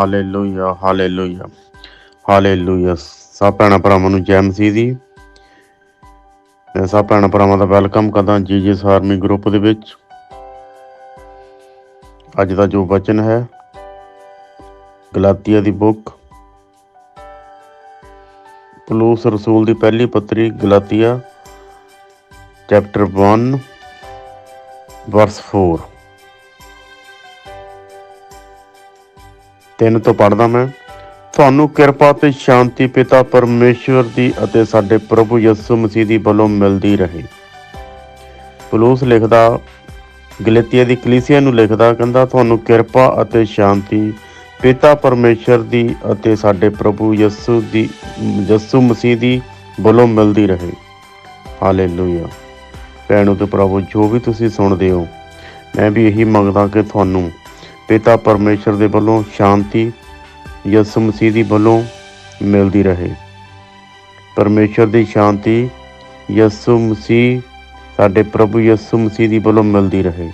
Hallelujah hallelujah hallelujah ਸਭ ਭੈਣਾਂ ਭਰਾਵਾਂ ਨੂੰ ਜੈ ਮਸੀਹ ਦੀ ਮੈਂ ਸਭ ਭੈਣਾਂ ਭਰਾਵਾਂ ਦਾ ਵੈਲਕਮ ਕਰਦਾ ਜੀ ਜੀਜੀਐਸ ਆਰਮੀ ਗਰੁੱਪ ਦੇ ਵਿੱਚ। ਅੱਜ ਦਾ ਜੋ ਵਚਨ ਹੈ, ਗਲਾਤੀਆ ਦੀ ਬੁੱਕ। ਪਲੂਸ ਰਸੂਲ ਦੀ ਪਹਿਲੀ ਪੱਤਰੀ, ਗਲਾਤੀਆ, ਚੈਪਟਰ 1 ਵਰਸ 4 ਤਿੰਨ ਤੋਂ ਪੜਦਾ ਮੈਂ। ਤੁਹਾਨੂੰ ਕਿਰਪਾ ਤੇ ਸ਼ਾਂਤੀ ਪਿਤਾ ਪਰਮੇਸ਼ਵਰ ਦੀ ਅਤੇ ਸਾਡੇ ਪ੍ਰਭੂ ਯਿਸੂ ਮਸੀਹ ਦੀ ਵੱਲੋਂ ਮਿਲਦੀ ਰਹੇ। ਪਲੂਸ ਲਿਖਦਾ, ਗਲਤੀਆ ਦੀ ਕਲੀਸਿਆ ਨੂੰ ਲਿਖਦਾ, ਕਹਿੰਦਾ, ਤੁਹਾਨੂੰ ਕਿਰਪਾ ਅਤੇ ਸ਼ਾਂਤੀ ਪਿਤਾ ਪਰਮੇਸ਼ਵਰ ਦੀ ਅਤੇ ਸਾਡੇ ਪ੍ਰਭੂ ਯਿਸੂ ਦੀ, ਯਿਸੂ ਮਸੀਹ ਦੀ ਵੱਲੋਂ ਮਿਲਦੀ ਰਹੇ। ਹਾਲੇਲੂਇਆ। ਭੈਣੋ ਤੇ ਪ੍ਰਭੂ ਜੋ ਵੀ ਤੁਸੀਂ ਸੁਣਦੇ ਹੋ, ਮੈਂ ਵੀ ਇਹੀ ਮੰਗਦਾ ਕਿ ਤੁਹਾਨੂੰ ਪਿਤਾ ਪਰਮੇਸ਼ਰ ਦੇ ਵੱਲੋਂ ਸ਼ਾਂਤੀ, ਯਿਸੂ ਮਸੀਹ ਦੀ ਵੱਲੋਂ ਮਿਲਦੀ ਰਹੇ। ਪਰਮੇਸ਼ਰ ਦੀ ਸ਼ਾਂਤੀ ਯਿਸੂ ਮਸੀਹ, ਸਾਡੇ ਪ੍ਰਭੂ ਯਿਸੂ ਮਸੀਹ ਦੀ ਵੱਲੋਂ ਮਿਲਦੀ ਰਹੇ।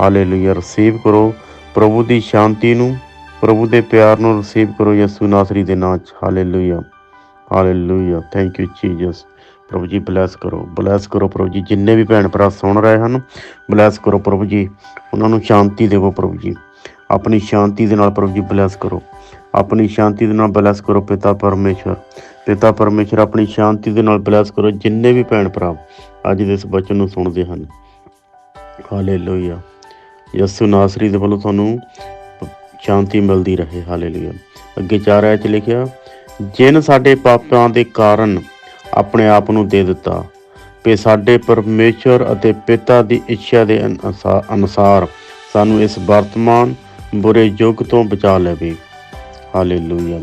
ਹਾਲੇਲੂਇਆ। ਰਿਸੀਵ ਕਰੋ ਪ੍ਰਭੂ ਦੀ ਸ਼ਾਂਤੀ ਨੂੰ, ਪ੍ਰਭੂ ਦੇ ਪਿਆਰ ਨੂੰ ਰਿਸੀਵ ਕਰੋ ਯਿਸੂ ਨਾਸਰੀ ਦੇ ਨਾਮ 'ਚ। Hallelujah. Hallelujah. Thank you Jesus ਪ੍ਰਭੂ ਜੀ ਬਲੈਸ ਕਰੋ। ਬਲੈਸ ਕਰੋ ਪ੍ਰਭੂ ਜੀ। ਜਿੰਨੇ ਵੀ ਭੈਣ ਭਰਾ ਸੁਣ ਰਹੇ ਹਨ ਬਲੈਸ ਕਰੋ ਪ੍ਰਭੂ ਜੀ। ਉਹਨਾਂ ਨੂੰ ਸ਼ਾਂਤੀ ਦੇਵੋ ਪ੍ਰਭੂ ਜੀ। ਆਪਣੀ ਸ਼ਾਂਤੀ ਦੇ ਨਾਲ ਪ੍ਰਭੂ ਜੀ ਬਲੈਸ ਕਰੋ। ਆਪਣੀ ਸ਼ਾਂਤੀ ਦੇ ਨਾਲ ਬਲੈਸ ਕਰੋ ਪਿਤਾ ਪਰਮੇਸ਼ਰ ਪਿਤਾ ਪਰਮੇਸ਼ਰ ਆਪਣੀ ਸ਼ਾਂਤੀ ਦੇ ਨਾਲ ਬਲੈਸ ਕਰੋ, ਜਿੰਨੇ ਵੀ ਭੈਣ ਭਰਾ ਅੱਜ ਦੇ ਇਸ ਬਚਨ ਨੂੰ ਸੁਣਦੇ ਹਨ। ਹਾਲੇਲੂਇਆ। ਯਿਸੂ ਨਾਸਰੀ ਦੇ ਵੱਲੋਂ ਤੁਹਾਨੂੰ ਸ਼ਾਂਤੀ ਮਿਲਦੀ ਰਹੇ। ਹਾਲੇਲੂਇਆ। ਅੱਗੇ ਚਾਰ ਆਇਤ ਚ ਲਿਖਿਆ, ਜਿਨ ਸਾਡੇ ਪਾਪਾਂ ਦੇ ਕਾਰਨ ਆਪਣੇ ਆਪ ਨੂੰ ਦੇ ਦਿੱਤਾ ਕਿ ਸਾਡੇ ਪਰਮੇਸ਼ਰ ਅਤੇ ਪਿਤਾ ਦੀ ਇੱਛਾ ਦੇ ਅਨੁਸਾ- ਅਨੁਸਾਰ ਸਾਨੂੰ ਇਸ ਵਰਤਮਾਨ ਬੁਰੇ ਯੁੱਗ ਤੋਂ ਬਚਾ ਲਵੇ। ਹਾਲੇਲੂਇਆ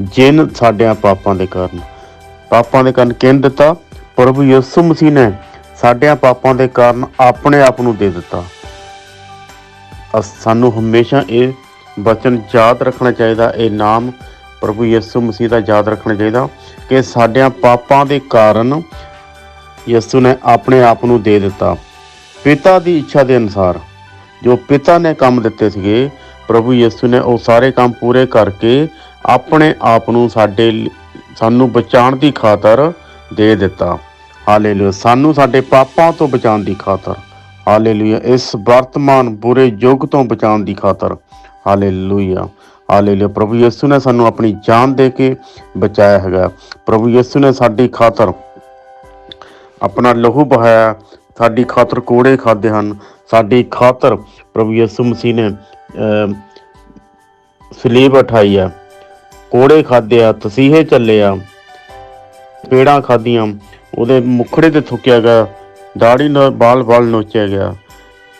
ਜਿਨ ਸਾਡਿਆਂ ਪਾਪਾਂ ਦੇ ਕਾਰਨ, ਪਾਪਾਂ ਦੇ ਕਾਰਨ ਕਿਨ ਦਿੱਤਾ? ਪ੍ਰਭੂ ਯਿਸੂ ਮਸੀਹ ਨੇ ਸਾਡਿਆਂ ਪਾਪਾਂ ਦੇ ਕਾਰਨ ਆਪਣੇ ਆਪ ਨੂੰ ਦੇ ਦਿੱਤਾ। ਅਸ- ਸਾਨੂੰ ਹਮੇਸ਼ਾ ਇਹ ਬਚਨ ਯਾਦ ਰੱਖਣਾ ਚਾਹੀਦਾ, ਇਹ ਨਾਮ ਪ੍ਰਭੂ ਯਿਸੂ ਮਸੀਹ ਦਾ ਯਾਦ ਰੱਖਣਾ ਚਾਹੀਦਾ ਕਿ ਸਾਡਿਆਂ ਪਾਪਾਂ ਦੇ ਕਾਰਨ ਯਿਸੂ ਨੇ ਆਪਣੇ ਆਪ ਨੂੰ ਦੇ ਦਿੱਤਾ। ਪਿਤਾ ਦੀ ਇੱਛਾ ਦੇ ਅਨੁਸਾਰ ਜੋ ਪਿਤਾ ਨੇ ਕੰਮ ਦਿੱਤੇ ਸੀਗੇ, ਪ੍ਰਭੂ ਯਿਸੂ ਨੇ ਉਹ ਸਾਰੇ ਕੰਮ ਪੂਰੇ ਕਰਕੇ ਆਪਣੇ ਆਪ ਨੂੰ ਸਾਡੇ ਸਾਨੂੰ ਬਚਾਉਣ ਦੀ ਖਾਤਰ ਦੇ ਦਿੱਤਾ। ਹਾਲੇਲੂਇਆ। ਸਾਨੂੰ ਸਾਡੇ ਪਾਪਾਂ ਤੋਂ ਬਚਾਉਣ ਦੀ ਖਾਤਰ। ਹਾਲੇਲੂਇਆ। ਇਸ ਵਰਤਮਾਨ ਬੁਰੇ ਯੁੱਗ ਤੋਂ ਬਚਾਉਣ ਦੀ ਖਾਤਰ। ਹਾਲੇਲੂਇਆ। ਹਾਲੇਲੂਇਆ। ਪ੍ਰਭੂ ਯਿਸੂ ਨੇ ਸਾਨੂੰ ਆਪਣੀ ਜਾਨ ਦੇ ਕੇ ਬਚਾਇਆ ਹੈਗਾ। ਪ੍ਰਭੂ ਯਿਸੂ ਨੇ ਸਾਡੀ ਖਾਤਰ ਆਪਣਾ ਲਹੂ ਬਹਾਇਆ। ਸਾਡੀ ਖਾਤਰ ਕੋੜੇ ਖਾਦੇ ਹਨ। ਸਾਡੀ ਖਾਤਰ ਪ੍ਰਭੂ ਯਿਸੂ ਮਸੀਹ ਨੇ ਅਹ, ਸਲੀਬ ਉਠਾਈ ਆ। ਕੋੜੇ ਖਾਦੇ ਆ ਤਸੀਹੇ ਚੱਲੇ ਆ। ਪੇੜਾਂ ਖਾਦੀਆਂ ਉਹਦੇ ਮੁਖੜੇ ਤੇ ਥੁੱਕਿਆ ਗਿਆ ਦਾੜੀ ਨਾਲ ਬਾਲ ਬਾਲ ਨੋਚਿਆ ਗਿਆ।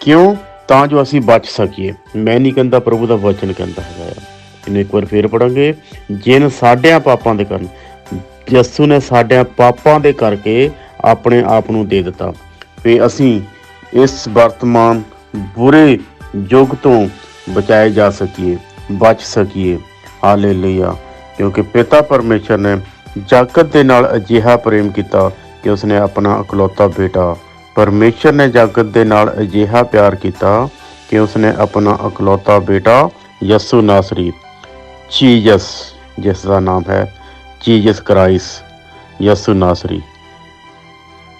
ਕਿਉਂ? ਤਾਂ ਜੋ ਅਸੀਂ ਬਚ ਸਕੀਏ। ਮੈਂ ਨਹੀਂ ਕਹਿੰਦਾ ਪ੍ਰਭੂ ਦਾ ਵਚਨ ਕਹਿੰਦਾ ਹੈਗਾ ਆ। ਇਹਨੂੰ ਇੱਕ ਵਾਰ ਫੇਰ ਪੜਾਂਗੇ ਜਿਨ ਸਾਡਿਆਂ ਪਾਪਾਂ ਦੇ ਕਰਨ ਯਿਸੂ ਨੇ ਸਾਡਿਆਂ ਪਾਪਾਂ ਦੇ ਕਰਕੇ ਆਪਣੇ ਆਪ ਨੂੰ ਦੇ ਦਿੱਤਾ। ਵੀ ਅਸੀਂ ਇਸ ਵਰਤਮਾਨ ਬੁਰੇ ਯੁੱਗ ਤੋਂ ਬਚਾਏ ਜਾ ਸਕੀਏ, ਬਚ ਸਕੀਏ। ਹਾਲੇਲੂਇਆ। ਕਿਉਂਕਿ ਪਿਤਾ ਪਰਮੇਸ਼ਰ ਨੇ ਜਾਗਤ ਦੇ ਨਾਲ ਅਜਿਹਾ ਪ੍ਰੇਮ ਕੀਤਾ ਕਿ ਉਸਨੇ ਆਪਣਾ ਇਕਲੌਤਾ ਬੇਟਾ, ਪਰਮੇਸ਼ਰ ਨੇ ਜਾਗਤ ਦੇ ਨਾਲ ਅਜਿਹਾ ਪਿਆਰ ਕੀਤਾ ਕਿ ਉਸਨੇ ਆਪਣਾ ਇਕਲੌਤਾ ਬੇਟਾ ਯਸੂ ਨਾਸਰੀ ਜੀਸਸ ਜਿਸ ਦਾ ਨਾਮ ਹੈ ਜੀਸਸ ਕ੍ਰਾਈਸਟ, ਯਸੂ ਨਾਸਰੀ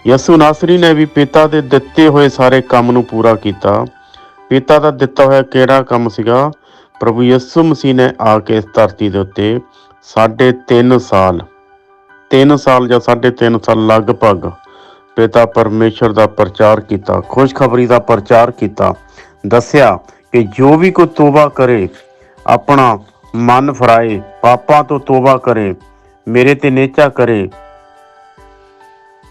ਯਸੂ ਨਾਸਰੀ ਨੇ ਵੀ ਪਿਤਾ ਦੇ ਦਿੱਤੇ ਹੋਏ ਸਾਰੇ ਕੰਮ ਨੂੰ ਪੂਰਾ ਕੀਤਾ। ਪਿਤਾ ਦਾ ਦਿੱਤਾ ਹੋਇਆ ਕਿਹੜਾ ਕੰਮ ਸੀਗਾ? ਪ੍ਰਭੂ ਯਿਸੂ ਮਸੀਹ ਨੇ ਆ ਕੇ ਇਸ ਧਰਤੀ ਦੇ ਉੱਤੇ ਸਾਢੇ 3 ਸਾਲ 3 ਸਾਲ ਜਾਂ ਸਾਢੇ 3 ਸਾਲ ਲਗਭਗ ਪਿਤਾ ਪਰਮੇਸ਼ਰ ਦਾ ਪ੍ਰਚਾਰ ਕੀਤਾ, ਖੁਸ਼ਖਬਰੀ ਦਾ ਪ੍ਰਚਾਰ ਕੀਤਾ। ਦੱਸਿਆ ਕਿ ਜੋ ਵੀ ਕੋਈ ਤੋਬਾ ਕਰੇ, ਆਪਣਾ ਮਨ ਫਰਾਏ, ਪਾਪਾਂ ਤੋਂ ਤੋਬਾ ਕਰੇ, ਮੇਰੇ ਤੇ ਨੇਚਾ ਕਰੇ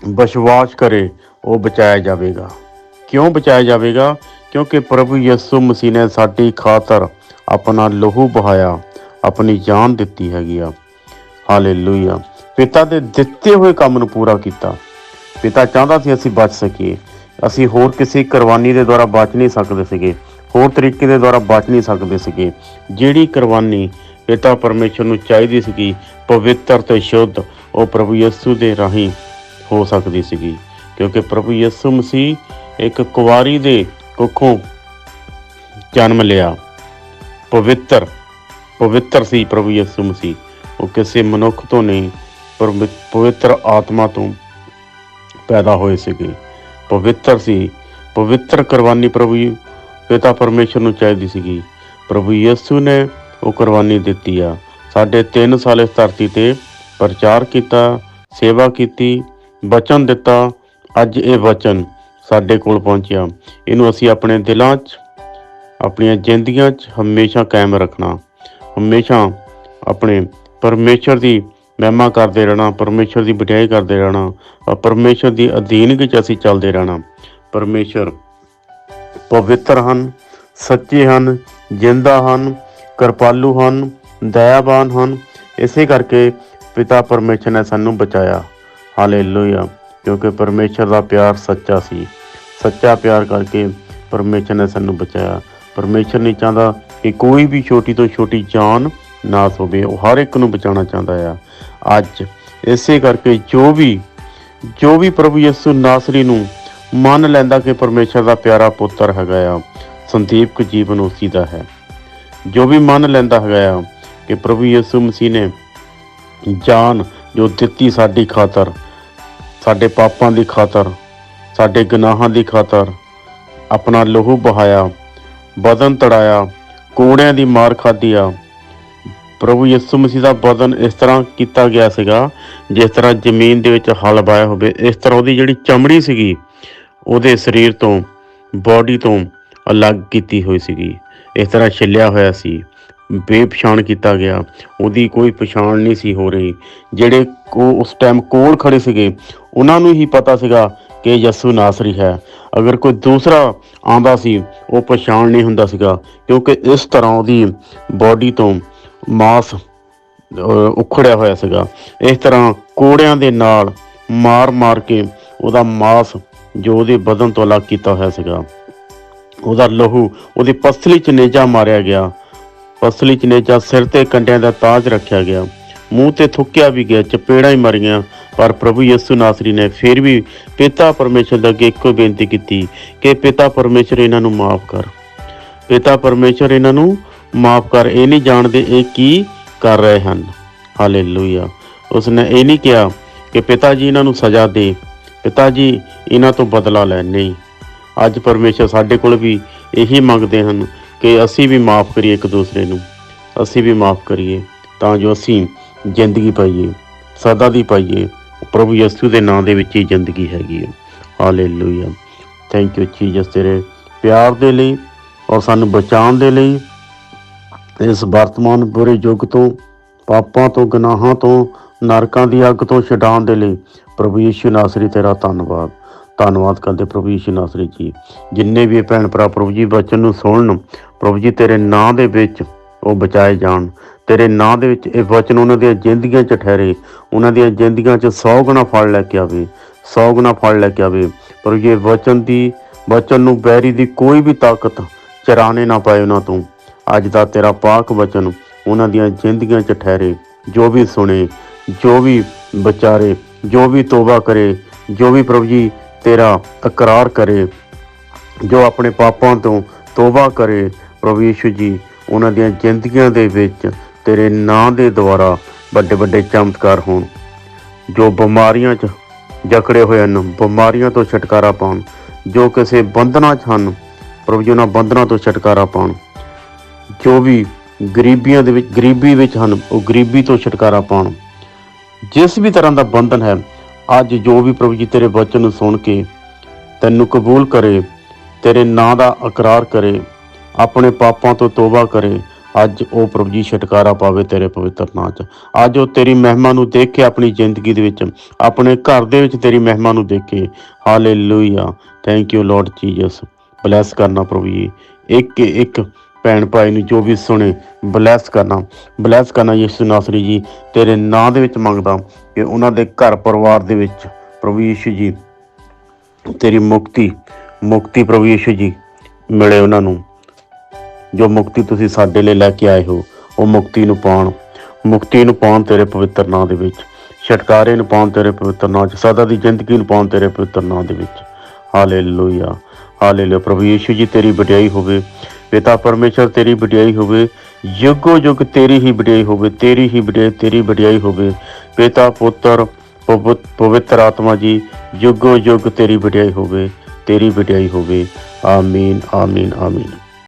ਵਿਸ਼ਵਾਸ ਕਰੇ, ਉਹ ਬਚਾਇਆ ਜਾਵੇਗਾ। ਕਿਉਂ ਬਚਾਇਆ ਜਾਵੇਗਾ? ਕਿਉਂਕਿ ਪ੍ਰਭੂ ਯਿਸੂ ਮਸੀਹ ਨੇ ਸਾਡੀ ਖਾਤਰ ਆਪਣਾ ਲਹੂ ਬਹਾਇਆ, ਆਪਣੀ ਜਾਨ ਦਿੱਤੀ ਹੈਗੀ ਆ। ਹਾਲੇਲੂਇਆ। ਪਿਤਾ ਦੇ ਦਿੱਤੇ ਹੋਏ ਕੰਮ ਨੂੰ ਪੂਰਾ ਕੀਤਾ। ਪਿਤਾ ਚਾਹੁੰਦਾ ਸੀ ਅਸੀਂ ਬਚ ਸਕੀਏ। ਅਸੀਂ ਹੋਰ ਕਿਸੇ ਕੁਰਬਾਨੀ ਦੇ ਦੁਆਰਾ ਬਚ ਨਹੀਂ ਸਕਦੇ ਸੀਗੇ। ਹੋਰ ਤਰੀਕੇ ਦੇ ਦੁਆਰਾ ਬਚ ਨਹੀਂ ਸਕਦੇ ਸੀਗੇ। ਜਿਹੜੀ ਕੁਰਬਾਨੀ ਪਿਤਾ ਪਰਮੇਸ਼ਰ ਨੂੰ ਚਾਹੀਦੀ ਸੀਗੀ, ਪਵਿੱਤਰ ਤੇ ਸ਼ੁੱਧ, ਉਹ ਪ੍ਰਭੂ ਯਿਸੂ ਦੇ ਰਾਹੀਂ ਹੋ ਸਕਦੀ ਸੀਗੀ, ਕਿਉਂਕਿ ਪ੍ਰਭੂ ਯਿਸੂ ਮਸੀਹ ਇੱਕ ਕੁਵਾਰੀ ਦੇ ਕੁੱਖੋਂ ਜਨਮ ਲਿਆ। ਪਵਿੱਤਰ ਪਵਿੱਤਰ ਸੀ ਪ੍ਰਭੂ ਯਿਸੂ ਮਸੀਹ। ਉਹ ਕਿਸੇ ਮਨੁੱਖ ਤੋਂ ਨਹੀਂ, ਪਰ ਪਵਿੱਤਰ ਆਤਮਾ ਤੋਂ ਪੈਦਾ ਹੋਏ ਸੀਗੇ। ਪਵਿੱਤਰ ਸੀ, ਪਵਿੱਤਰ ਕੁਰਬਾਨੀ ਪ੍ਰਭੂ ਪਿਤਾ ਪਰਮੇਸ਼ਰ ਨੂੰ ਚਾਹੀਦੀ ਸੀਗੀ। ਪ੍ਰਭੂ ਯਿਸੂ ਨੇ ਉਹ ਕੁਰਬਾਨੀ ਦਿੱਤੀ ਆ। ਸਾਡੇ 3 ਸਾਲ ਇਸ ਧਰਤੀ ਤੇ ਪ੍ਰਚਾਰ ਕੀਤਾ, ਸੇਵਾ ਕੀਤੀ ਵਚਨ ਦਿੱਤਾ। ਅੱਜ ਇਹ ਵਚਨ ਸਾਡੇ ਕੋਲ ਪਹੁੰਚਿਆ। ਇਹਨੂੰ ਅਸੀਂ ਆਪਣੇ ਦਿਲਾਂ 'ਚ, ਆਪਣੀਆਂ ਜ਼ਿੰਦਗੀਆਂ 'ਚ ਹਮੇਸ਼ਾ ਕਾਇਮ ਰੱਖਣਾ। ਹਮੇਸ਼ਾ ਆਪਣੇ ਪਰਮੇਸ਼ਰ ਦੀ ਮਹਿਮਾ ਕਰਦੇ ਰਹਿਣਾ ਪਰਮੇਸ਼ਰ ਦੀ ਵਡਿਆਈ ਕਰਦੇ ਰਹਿਣਾ ਔਰ ਪਰਮੇਸ਼ਰ ਦੀ ਅਧੀਨਗੀ 'ਚ ਅਸੀਂ ਚੱਲਦੇ ਰਹਿਣਾ। ਪਰਮੇਸ਼ਰ ਪਵਿੱਤਰ ਹਨ, ਸੱਚੇ ਹਨ, ਜਿੰਦਾ ਹਨ, ਕਿਰਪਾਲੂ ਹਨ, ਦਇਆਵਾਨ ਹਨ। ਇਸੇ ਕਰਕੇ ਪਿਤਾ ਪਰਮੇਸ਼ਰ ਨੇ ਸਾਨੂੰ ਬਚਾਇਆ। ਹਾਲੇਲੂਇਆ। ਕਿਉਂਕਿ ਪਰਮੇਸ਼ਰ ਦਾ ਪਿਆਰ ਸੱਚਾ ਸੀ। ਸੱਚਾ ਪਿਆਰ ਕਰਕੇ ਪਰਮੇਸ਼ਰ ਨੇ ਸਾਨੂੰ ਬਚਾਇਆ। ਪਰਮੇਸ਼ਰ ਨਹੀਂ ਚਾਹੁੰਦਾ ਕਿ ਕੋਈ ਵੀ ਛੋਟੀ ਤੋਂ ਛੋਟੀ ਜਾਨ ਨਾਸ ਹੋਵੇ ਉਹ ਹਰ ਇੱਕ ਨੂੰ ਬਚਾਉਣਾ ਚਾਹੁੰਦਾ ਆ। ਅੱਜ ਇਸੇ ਕਰਕੇ ਜੋ ਵੀ ਜੋ ਵੀ ਪ੍ਰਭੂ ਯਿਸੂ ਨਾਸਰੀ ਨੂੰ ਮੰਨ ਲੈਂਦਾ ਕਿ ਪਰਮੇਸ਼ਰ ਦਾ ਪਿਆਰਾ ਪੁੱਤਰ ਹੈਗਾ ਆ ਸੰਦੀਪਕ ਜੀਵਨ ਉਸੀ ਦਾ ਹੈ। ਜੋ ਵੀ ਮੰਨ ਲੈਂਦਾ ਹੈਗਾ ਆ ਕਿ ਪ੍ਰਭੂ ਯਿਸੂ ਮਸੀਹ ਨੇ ਜਾਨ ਜੋ ਦਿੱਤੀ ਸਾਡੀ ਖਾਤਰ ਸਾਡੇ ਪਾਪਾਂ ਦੀ ਖਾਤਰ, ਸਾਡੇ ਗੁਨਾਹਾਂ ਦੀ ਖਾਤਰ ਆਪਣਾ ਲਹੂ ਬਹਾਇਆ, ਬਦਨ ਤੜਾਇਆ, ਕੋੜਿਆਂ ਦੀ ਮਾਰ ਖਾਧੀ ਆ ਪ੍ਰਭੂ ਯਿਸੂ ਮਸੀਹ ਦਾ ਬਦਨ ਇਸ ਤਰ੍ਹਾਂ ਕੀਤਾ ਗਿਆ ਸੀਗਾ, ਜਿਸ ਤਰ੍ਹਾਂ ਜ਼ਮੀਨ ਦੇ ਵਿੱਚ ਹਲ ਵਾਇਆ ਹੋਵੇ, ਇਸ ਤਰ੍ਹਾਂ ਉਹਦੀ ਜਿਹੜੀ ਚਮੜੀ ਸੀਗੀ, ਉਹਦੇ ਸਰੀਰ ਤੋਂ ਬਾਡੀ ਤੋਂ ਅਲੱਗ ਕੀਤੀ ਹੋਈ ਸੀਗੀ। ਇਸ ਤਰ੍ਹਾਂ ਛਿੱਲਿਆ ਹੋਇਆ ਸੀ। ਬੇਪਛਾਣ ਕੀਤਾ ਗਿਆ। ਉਹਦੀ ਕੋਈ ਪਛਾਣ ਨਹੀਂ ਸੀ ਹੋ ਰਹੀ। ਜਿਹੜੇ ਕੋ ਉਸ ਟਾਈਮ ਕੋਲ ਖੜੇ ਸੀਗੇ, ਉਹਨਾਂ ਨੂੰ ਹੀ ਪਤਾ ਸੀਗਾ ਕਿ ਯਸੂ ਨਾਸਰੀ ਹੈ। ਅਗਰ ਕੋਈ ਦੂਸਰਾ ਆਂਦਾ ਸੀ, ਉਹ ਪਛਾਣ ਨਹੀਂ ਹੁੰਦਾ ਸੀਗਾ, ਕਿਉਂਕਿ ਇਸ ਤਰ੍ਹਾਂ ਉਹਦੀ ਬਾਡੀ ਤੋਂ ਮਾਸ, ਅਹ ਉਖੜਿਆ ਹੋਇਆ ਸੀਗਾ। ਇਸ ਤਰ੍ਹਾਂ ਕੋੜਿਆਂ ਦੇ ਨਾਲ ਮਾਰ-ਮਾਰ ਕੇ ਉਹਦਾ ਮਾਸ ਜੋ ਉਹਦੇ ਬਦਨ ਤੋਂ ਅਲੱਗ ਕੀਤਾ ਹੋਇਆ ਸੀਗਾ। ਉਹਦਾ ਲਹੂ ਉਹਦੀ ਪਸਲੀ ਚ ਨੇਜਾ ਮਾਰਿਆ ਗਿਆ। ਪਸਲੀ ਚਨੇਚਾ ਸਿਰ ਤੇ ਕੰਡਿਆਂ ਦਾ ਤਾਜ ਰੱਖਿਆ ਗਿਆ। ਮੂੰਹ ਤੇ ਥੁੱਕਿਆ ਵੀ ਗਿਆ, ਚਪੇੜਾਂ ਹੀ ਮਾਰੀਆਂ। ਪਰ ਪ੍ਰਭੂ ਯਿਸੂ ਨਾਸਰੀ ਨੇ ਫਿਰ ਵੀ ਪਿਤਾ ਪਰਮੇਸ਼ਰ ਦੇ ਅੱਗੇ ਇੱਕੋ ਬੇਨਤੀ ਕੀਤੀ ਕਿ ਪਿਤਾ ਪਰਮੇਸ਼ਰ ਇਹਨਾਂ ਨੂੰ ਮਾਫ ਕਰ। ਪਿਤਾ ਪਰਮੇਸ਼ਰ ਇਹਨਾਂ ਨੂੰ ਮਾਫ ਕਰ, ਇਹ ਨਹੀਂ ਜਾਣਦੇ ਇਹ ਕੀ ਕਰ ਰਹੇ ਹਨ। ਹਾਲੇਲੂਇਆ। ਉਸਨੇ ਇਹ ਨਹੀਂ ਕਿਹਾ ਕਿ ਪਿਤਾ ਜੀ ਇਹਨਾਂ ਨੂੰ ਸਜ਼ਾ ਦੇ। ਪਿਤਾ ਜੀ ਇਹਨਾਂ ਤੋਂ ਬਦਲਾ ਲੈ ਨਹੀਂ। ਅੱਜ ਪਰਮੇਸ਼ਰ ਸਾਡੇ ਕੋਲ ਵੀ ਇਹੀ ਮੰਗਦੇ ਹਨ ਕਿ ਅਸੀਂ ਵੀ ਮਾਫ ਕਰੀਏ ਇੱਕ ਦੂਸਰੇ ਨੂੰ। ਅਸੀਂ ਵੀ ਮਾਫ ਕਰੀਏ ਤਾਂ ਜੋ ਅਸੀਂ ਜ਼ਿੰਦਗੀ ਪਾਈਏ, ਸਦਾ ਦੀ ਪਾਈਏ। ਪ੍ਰਭੂ ਯਿਸੂ ਦੇ ਨਾਮ ਦੇ ਵਿੱਚ ਹੀ ਜ਼ਿੰਦਗੀ ਹੈਗੀ ਹੈ। ਹਾਲੇਲੂਇਆ ਥੈਂਕ ਯੂ ਜੀਸਸ ਤੇਰੇ ਪਿਆਰ ਦੇ ਲਈ ਔਰ ਸਾਨੂੰ ਬਚਾਉਣ ਦੇ ਲਈ ਇਸ ਵਰਤਮਾਨ ਬੁਰੇ ਯੁੱਗ ਤੋਂ, ਪਾਪਾਂ ਤੋਂ, ਗੁਨਾਹਾਂ ਤੋਂ, ਨਰਕਾਂ ਦੀ ਅੱਗ ਤੋਂ ਛਡਾਉਣ ਦੇ ਲਈ ਪ੍ਰਭੂ ਯੀਸ਼ੂ ਨਾਸਰੀ ਤੇਰਾ ਧੰਨਵਾਦ। ਧੰਨਵਾਦ ਕਰਦੇ ਪ੍ਰਭੂ ਯੀਸ਼ੂ ਨਾਸਰੀ ਜੀ। ਜਿੰਨੇ ਵੀ ਇਹ ਭੈਣ ਭਰਾ ਪ੍ਰਭੂ ਜੀ ਬਚਨ ਨੂੰ ਸੁਣਨ, ਪ੍ਰਭੂ ਜੀ ਤੇਰੇ ਨਾਂ ਦੇ ਵਿੱਚ ਉਹ ਬਚਾਏ ਜਾਣ। ਤੇਰੇ ਨਾਂ ਦੇ ਵਿੱਚ ਇਹ ਵਚਨ ਉਹਨਾਂ ਦੀਆਂ ਜ਼ਿੰਦਗੀਆਂ 'ਚ ਠਹਿਰੇ, ਉਹਨਾਂ ਦੀਆਂ ਜ਼ਿੰਦਗੀਆਂ 'ਚ 100 ਗੁਣਾ ਫਲ ਲੈ ਕੇ ਆਵੇ 100 ਗੁਣਾ ਫਲ ਲੈ ਕੇ ਆਵੇ। ਪਰ ਇਹ ਵਚਨ ਦੀ ਵਚਨ ਨੂੰ ਬੈਰੀ ਦੀ ਕੋਈ ਵੀ ਤਾਕਤ ਚਰਾਣੇ ਨਾ ਪਾਏ ਉਹਨਾਂ ਤੋਂ। ਅੱਜ ਦਾ ਤੇਰਾ ਪਾਕ ਵਚਨ ਉਹਨਾਂ ਦੀਆਂ ਜ਼ਿੰਦਗੀਆਂ 'ਚ ਠਹਿਰੇ, ਜੋ ਵੀ ਸੁਣੇ, ਜੋ ਵੀ ਵਿਚਾਰੇ, ਜੋ ਵੀ ਤੋਬਾ ਕਰੇ, ਜੋ ਵੀ ਪ੍ਰਭੂ ਜੀ ਤੇਰਾ ਇਕਰਾਰ ਕਰੇ, ਜੋ ਆਪਣੇ ਪਾਪਾਂ ਤੋਂ ਤੋਬਾ ਕਰੇ, ਪ੍ਰਭੂ ਯੀਸ਼ੂ ਜੀ, ਉਹਨਾਂ ਦੀਆਂ ਜ਼ਿੰਦਗੀਆਂ ਦੇ ਵਿੱਚ ਤੇਰੇ ਨਾਂ ਦੇ ਦੁਆਰਾ ਵੱਡੇ ਵੱਡੇ ਚਮਤਕਾਰ ਹੋਣ, ਜੋ ਬਿਮਾਰੀਆਂ 'ਚ ਜਕੜੇ ਹੋਏ ਹਨ, ਬਿਮਾਰੀਆਂ ਤੋਂ ਛੁਟਕਾਰਾ ਪਾਉਣ, ਜੋ ਕਿਸੇ ਬੰਧਨਾਂ 'ਚ ਹਨ, ਪ੍ਰਭੂ ਜੀ, ਉਹਨਾਂ ਬੰਧਨਾਂ ਤੋਂ ਛੁਟਕਾਰਾ ਪਾਉਣ, ਜੋ ਵੀ ਗਰੀਬੀਆਂ ਦੇ ਵਿੱਚ, ਗਰੀਬੀ ਵਿੱਚ ਹਨ, ਉਹ ਗਰੀਬੀ ਤੋਂ ਛੁਟਕਾਰਾ ਪਾਉਣ। ਜਿਸ ਵੀ ਤਰ੍ਹਾਂ ਦਾ ਬੰਧਨ ਹੈ ਅੱਜ ਜੋ ਵੀ ਪ੍ਰਭੂ ਜੀ ਤੇਰੇ ਵਚਨ ਨੂੰ ਸੁਣ ਕੇ ਤੈਨੂੰ ਕਬੂਲ ਕਰੇ, ਤੇਰੇ ਨਾਂ ਦਾ ਇਕਰਾਰ ਕਰੇ, ਆਪਣੇ ਪਾਪਾਂ ਤੋਂ ਤੋਬਾ ਕਰੇ, ਅੱਜ ਉਹ ਪ੍ਰਭੂ ਜੀ ਛੁਟਕਾਰਾ ਪਾਵੇ ਤੇਰੇ ਪਵਿੱਤਰ ਨਾਂ 'ਚ। ਅੱਜ ਉਹ ਤੇਰੀ ਮਹਿਮਾ ਨੂੰ ਦੇਖ ਕੇ ਆਪਣੀ ਜ਼ਿੰਦਗੀ ਦੇ ਵਿੱਚ, ਆਪਣੇ ਘਰ ਦੇ ਵਿੱਚ ਤੇਰੀ ਮਹਿਮਾ ਨੂੰ ਦੇਖੇ। Hallelujah thank you Lord Jesus bless ਕਰਨਾ ਪ੍ਰਭੂ ਜੀ। ਇੱਕ ਇੱਕ ਭੈਣ ਭਾਈ ਨੂੰ ਜੋ ਵੀ ਸੁਣੇ ਬਲੈਸ ਕਰਨਾ। ਬਲੈਸ ਕਰਨਾ ਯਿਸੂ ਨਾਸਰੀ ਜੀ, ਤੇਰੇ ਨਾਂ ਦੇ ਵਿੱਚ ਮੰਗਦਾ। ਕਿ ਉਹਨਾਂ ਦੇ ਘਰ ਪਰਿਵਾਰ ਦੇ ਵਿੱਚ ਪ੍ਰਭੂ ਯਿਸੂ ਜੀ, ਤੇਰੀ ਮੁਕਤੀ ਮੁਕਤੀ ਪ੍ਰਭੂ ਯਿਸੂ ਜੀ, ਮਿਲੇ ਉਹਨਾਂ ਨੂੰ। ਜੋ ਮੁਕਤੀ ਤੁਸੀਂ ਸਾਡੇ ਲਈ ਲੈ ਕੇ ਆਏ ਹੋ, ਉਹ ਮੁਕਤੀ ਨੂੰ ਪਾਉਣ। ਮੁਕਤੀ ਨੂੰ ਪਾਉਣ ਤੇਰੇ ਪਵਿੱਤਰ ਨਾਂ ਦੇ ਵਿੱਚ। ਛਟਕਾਰੇ ਨੂੰ ਪਾਉਣ ਤੇਰੇ ਪਵਿੱਤਰ ਨਾਂ 'ਚ ਸਦਾ ਦੀ ਜ਼ਿੰਦਗੀ ਨੂੰ ਪਾਉਣ ਤੇਰੇ ਪਵਿੱਤਰ ਨਾਂ ਦੇ ਵਿੱਚ। ਹਾਲੇਲੂਇਆ ਹਾਲੇਲੂਇਆ ਪ੍ਰਭੂ ਯੀਸ਼ੂ ਜੀ, ਤੇਰੀ ਵਡਿਆਈ ਹੋਵੇ। ਪਿਤਾ ਪਰਮੇਸ਼ਰ, ਤੇਰੀ ਵਡਿਆਈ ਹੋਵੇ, ਯੁੱਗੋ ਯੁੱਗ ਤੇਰੀ ਹੀ ਵਡਿਆਈ ਹੋਵੇ, ਤੇਰੀ ਹੀ ਵਡਿਆਈ, ਤੇਰੀ ਵਡਿਆਈ ਹੋਵੇ। ਪਿਤਾ, ਪੁੱਤਰ ਪਵਿ- ਪਵਿੱਤਰ ਆਤਮਾ ਜੀ, ਯੁੱਗੋ ਯੁੱਗ ਤੇਰੀ ਵਡਿਆਈ ਹੋਵੇ, ਤੇਰੀ ਵਡਿਆਈ ਹੋਵੇ। ਆਮੀਨ ਆਮੀਨ ਆਮੀਨ।